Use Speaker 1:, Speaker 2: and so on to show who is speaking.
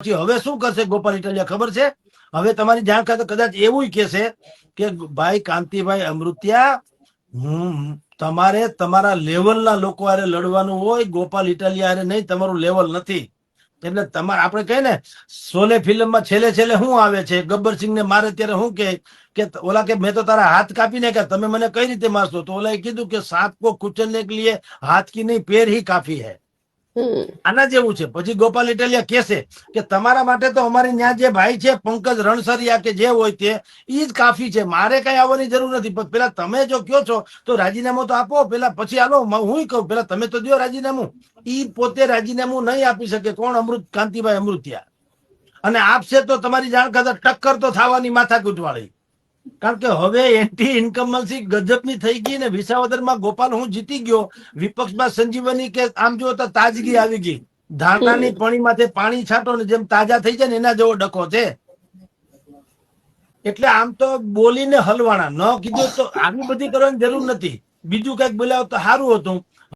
Speaker 1: પછી હવે શું કરશે ગોપાલ ઇટાલિયા? ખબર છે? હવે તમારી જાણ ખાતે કદાચ એવું કહેશે કે ભાઈ કાંતિભાઈ અમૃત્યા હું તમારે તમારા લેવલના લોકો હારે લડવાનું હોય, ગોપાલ ઇટાલિયા આરે નહીં, તમારું લેવલ નથી. એટલે તમારે આપણે કહીએ ને શોલે ફિલ્મમાં છેલ્લે છેલ્લે શું આવે છે? ગબ્બરસિંહ ને મારે ત્યારે શું કે કે, ઓલા કે, મેં તો તારા હાથ કાપી નાખ્યા તમે મને કઈ રીતે મારશો? તો ઓલાએ કીધું કે, સાત કો કુચલને કે હાથ કી નહીં, પેર હી કાફી હૈ. આના જેવું છે. પછી ગોપાલ ઇટાલિયા કેસે કે તમારા માટે તો અમારી ત્યાં જે ભાઈ છે, પંકજ રણસરિયા કે જે હોય તે, ઈ જ કાફી છે. મારે કઈ આવવાની જરૂર નથી. પણ પેલા તમે જો કયો છો, તો રાજીનામું તો આપો. પેલા પછી હાલો હું કહું. પેલા તમે તો દો રાજીનામું. ઈ પોતે રાજીનામું નહીં આપી શકે. કોણ અમૃત, કાંતિભાઈ અમૃતિયા? અને આપશે તો તમારી જાણ ખાતર ટક્કર તો થવાની માથા વાળી. કારણ કે હવે એન્ટી ઇન્કમન્સી ગજબની થઈ ગઈ ને વિસાવદરમાં ગોપાલ હું જીતી ગયો. વિપક્ષમાં સંજીવની કે આમ જો તો તાજગી આવી ગઈ. ધારણાની પાણી માથે પાણી છાંટો ને જેમ તાજા થઈ જાય ને એના જેવો ડકો છે. એટલે આમ તો બોલીને હલવાણા ન કીધું તો આવી બધી કરવાની જરૂર નથી. બીજું કંઈક બોલાવ તો સારું હતું.